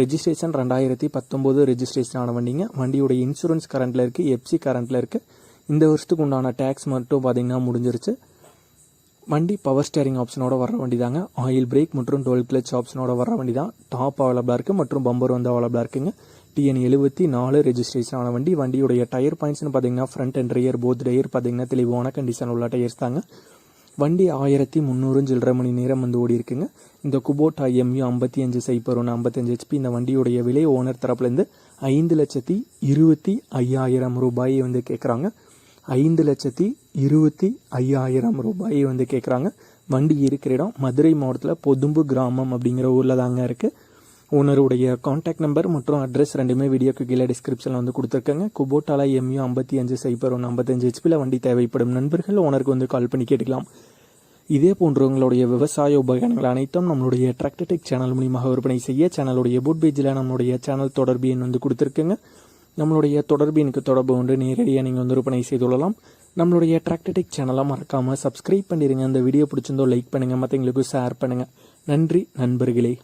Registration ரெண்டாயிரத்தி பத்தொம்போது registration ஆன வண்டிங்க. வண்டியோட இன்சூரன்ஸ் கரண்ட்டில் இருக்குது எஃப்சி கரண்ட்டில் இருக்குது இந்த வருஷத்துக்கு உண்டான டேக்ஸ் மட்டும் பார்த்தீங்கன்னா முடிஞ்சிருச்சு. வண்டி பவர் ஸ்டேரிங் ஆப்ஷனோட வர வண்டி தாங்க ஆயில் பிரேக் மற்றும் டுவெல் கிளச் ஆப்ஷனோட வர வண்டி தான் டாப் அவைலபிளாக இருக்குது மற்றும் பம்பர் வந்து அவைலபிளாக இருக்குங்க. டிஎன் எழுபத்தி நாலு ரெஜிஸ்ட்ரேஷன் ஆன வண்டி. வண்டியுடைய டயர் பாயிண்ட்ஸ்னு பார்த்தீங்கன்னா front and rear both tyre பார்த்தீங்கன்னா தெளிவான கண்டிஷன் உள்ள டயர்ஸ் தாங்க. வண்டி ஆயிரத்தி முந்நூறு சில்லரை மணி நேரம் வந்து ஓடி இருக்குங்க இந்த குபோட்டா எம்யூ ஐம்பத்தி அஞ்சு சைப்பர் ஒன்று ஐம்பத்தஞ்சு ஹெச்பி இந்த வண்டியுடைய விலை ஓனர் தரப்புலேருந்து ஐந்து லட்சத்தி இருபத்தி ஐயாயிரம் ரூபாயை வந்து கேட்குறாங்க ஐந்து லட்சத்தி இருபத்தி ஐயாயிரம் ரூபாயை வந்து கேட்குறாங்க வண்டி இருக்கிற இடம் மதுரை மாவட்டத்தில் பொதும்பு கிராமம் அப்படிங்கிற ஊரில் தாங்க இருக்குது ஓனருடைய காண்டாக்ட் நம்பர் மற்றும் அட்ரஸ் ரெண்டுமே வீடியோக்கு கீழே டிஸ்கிரிப்ஷனில் வந்து கொடுத்துருக்காங்க. குபோட்டாலா எம்யூ ஐம்பத்தி அஞ்சு சைபர் ஒன்று ஐம்பத்தஞ்சு ஹெச்பியில் வண்டி தேவைப்படும். நண்பர்கள் ஓனருக்கு வந்து கால் பண்ணி கேட்டுக்கலாம். இதே போன்ற உங்களுடைய விவசாய உபகரணங்கள் அனைத்தும் நம்மளுடைய டிராக்டர்டெக் சேனல் மூலியமாக விற்பனை செய்ய சேனலுடைய புட் பேஜில் நம்மளுடைய சேனல் தொடர்பு எண் வந்து கொடுத்துருக்குங்க. நம்மளுடைய தொடர்பு எனக்கு தொடர்பு ஒன்று நேரடியாக நீங்கள் வந்து விற்பனை செய்து கொள்ளலாம். நம்மளுடைய டிராக்டர்டெக் சேனலாக மறக்காமல் சப்ஸ்கிரைப் பண்ணிடுங்க அந்த வீடியோ பிடிச்சிருந்தோ லைக் பண்ணுங்கள் மற்றவங்களுக்கு ஷேர் பண்ணுங்கள் நன்றி நண்பர்களே.